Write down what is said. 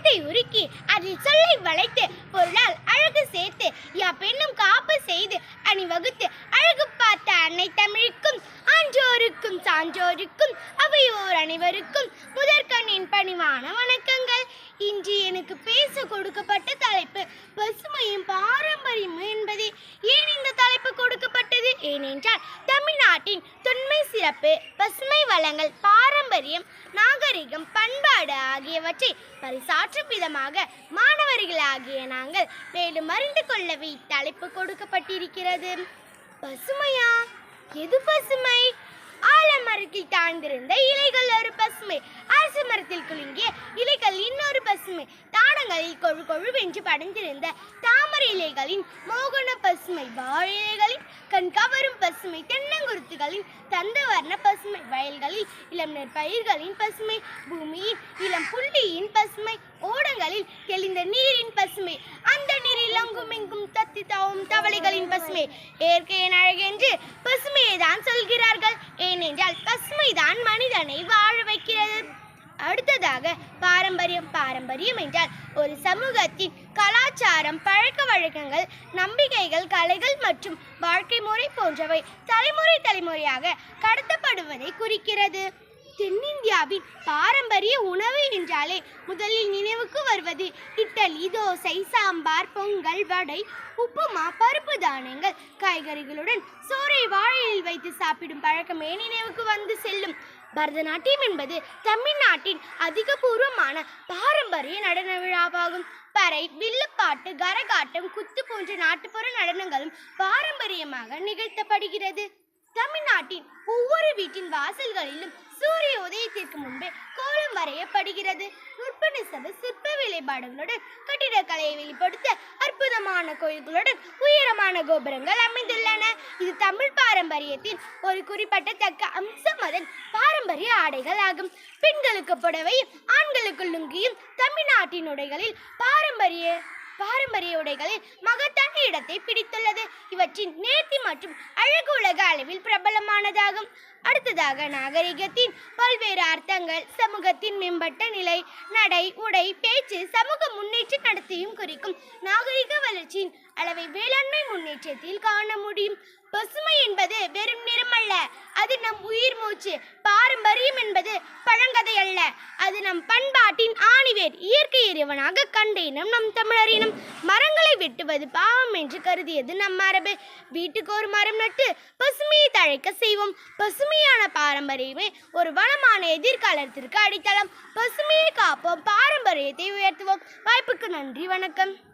பழத்தை உருக்கி அதில் சொல்லை வளைத்து பொருளால் அழகு சேர்த்து யா பெண்ணும் காப்பு செய்து அணிவகுத்து அழகு பார்த்த அன்னை தமிழுக்கும் ஆன்றோருக்கும் சான்றோருக்கும் அவையோர் அனைவருக்கும் முதற்கண்ணின் பணிவான வணக்கங்கள். இன்று எனக்கு பேச கொடுக்கப்பட்ட தலைப்பு பசுமையும் பாரம்பரியமும் என்பது. ஏன் இந்த தலைப்பு கொடுக்கப்பட்டது? ஏனென்றால் தமிழ்நாட்டின் தொன்மை சிறப்பு பசுமை வளங்கள் பாரம்பரியம் நாகரிகம் பண்பாடு ஆகியவற்றை பரிசாற்றும் விதமாக மாணவர்களாகிய நாங்கள் மேலும் அறிந்து கொள்ளவே இத்தலைப்பு கொடுக்கப்பட்டிருக்கிறது. பசுமையா? எது பசுமை? ஆலமரத்தில் தாழ்ந்திருந்த இலைகள் ஒரு பசுமை. அரசு மரத்தில் குலுங்கிய இலைகள் இன்னொரு பசுமை. தானங்களில் கொழு கொழுவென்று படைந்திருந்த தாமரை இலைகளின் மோகன பசுமை. வாழை இலைகளின் கண் கவரும் பசுமை. தென்னங்குருத்துகளின் தந்தவர்ண பசுமை. வயல்களில் இளம் நெற்பயிர்களின் பசுமை. பூமியின் இளம் புள்ளியின் பசுமை. ஓடங்களில் தெளிந்த நீரின் பசுமை. அந்த நீரில் அங்கும் எங்கும் தத்தி தாவும் தவளைகளின் பசுமை. இயற்கையின் அழகென்று பசுமையை தான் சொல்கிறார்கள். ஏனென்றால் பசுமைதான் மனிதனை வாழ வைக்கிறது. அடுத்ததாக பாரம்பரியம். பாரம்பரியம் என்றால் ஒரு சமூகத்தின் கலாச்சாரம் பழக்க வழக்கங்கள் நம்பிக்கைகள் கலைகள் மற்றும் வாழ்க்கை முறை போன்றவை தலைமுறை தலைமுறையாக கடத்தப்படுவதை குறிக்கிறது. தென்னிந்தியாவின் பாரம்பரிய உணவு என்றாலே முதலில் நினைவுக்கு வருவது இட்டலி தோசை சாம்பார் பொங்கல் வடை உப்புமா பருப்பு தானியங்கள். காய்கறிகளுடன் சோறை வாழையில் வைத்து சாப்பிடும் பழக்கமே நினைவுக்கு வந்து செல்லும். பரதநாட்டியம் என்பது தமிழ்நாட்டின் அதிகபூர்வமான பாரம்பரிய நடன விழாவாகும். பறை வில்லுப்பாட்டு கரகாட்டம் குத்து போன்ற நாட்டுப்புற நடனங்களும் பாரம்பரியமாக நிகழ்த்தப்படுகிறது. தமிழ்நாட்டின் ஒவ்வொரு வீட்டின் வாசல்களிலும் சூரிய உதயத்திற்கு முன்பே கோலம் வரையப்படுகிறது. நுட்ப சிற்ப வேலைப்பாடுகளுடன் கட்டிடக்கலையை வெளிப்படுத்த அற்புதமான கோயில்களுடன் உயரமான கோபுரங்கள் அமைந்துள்ளன. இது தமிழ் பாரம்பரியத்தின் ஒரு குறிப்பிடத்தக்க அம்சம். அதன் பாரம்பரிய ஆடைகள் ஆகும். பெண்களுக்கு புடவையும் ஆண்களுக்கு லுங்கியும் தமிழ்நாட்டின் உடைகளில் பாரம்பரிய பாரம்பரிய உடைகளில் மகத்தான இடத்தை பிடித்துள்ளது. இவற்றின் நேர்த்தி மற்றும் அழகு உலக அளவில் பிரபலமானதாகும். அடுத்ததாக நாகரிகத்தின் பல்வேறு அர்த்தங்கள் சமூகத்தின் மேம்பட்ட நிலை நடை உடை பேச்சு சமூக முன்னேற்ற நடத்தையும் குறிக்கும். நாகரிக வளர்ச்சியின் அளவை வேளாண்மை முன்னேற்றத்தில் காண முடியும். பசுமை என்பது வெறும் நிறமல்ல அது நம் உயிர் மூச்சு பாரம்பரியம் என்பது பழங்கதை அல்ல. அது நம் பண்பாட்டின் ஆணிவேர். இயற்கை இறைவனாக கண்ட இனம் நம் தமிழரினம் மரங்களை வெட்டுவது பாவம் என்று கருதியது நம் மரபு. வீட்டுக்கு ஒரு மரம் நட்டு பசுமையை தழைக்க செய்வோம். பசுமையான பாரம்பரியமே ஒரு வளமான எதிர்காலத்திற்கு அடித்தளம். பசுமையை காப்போம். பாரம்பரியத்தை உயர்த்துவோம். வாய்ப்புக்கு நன்றி வணக்கம்.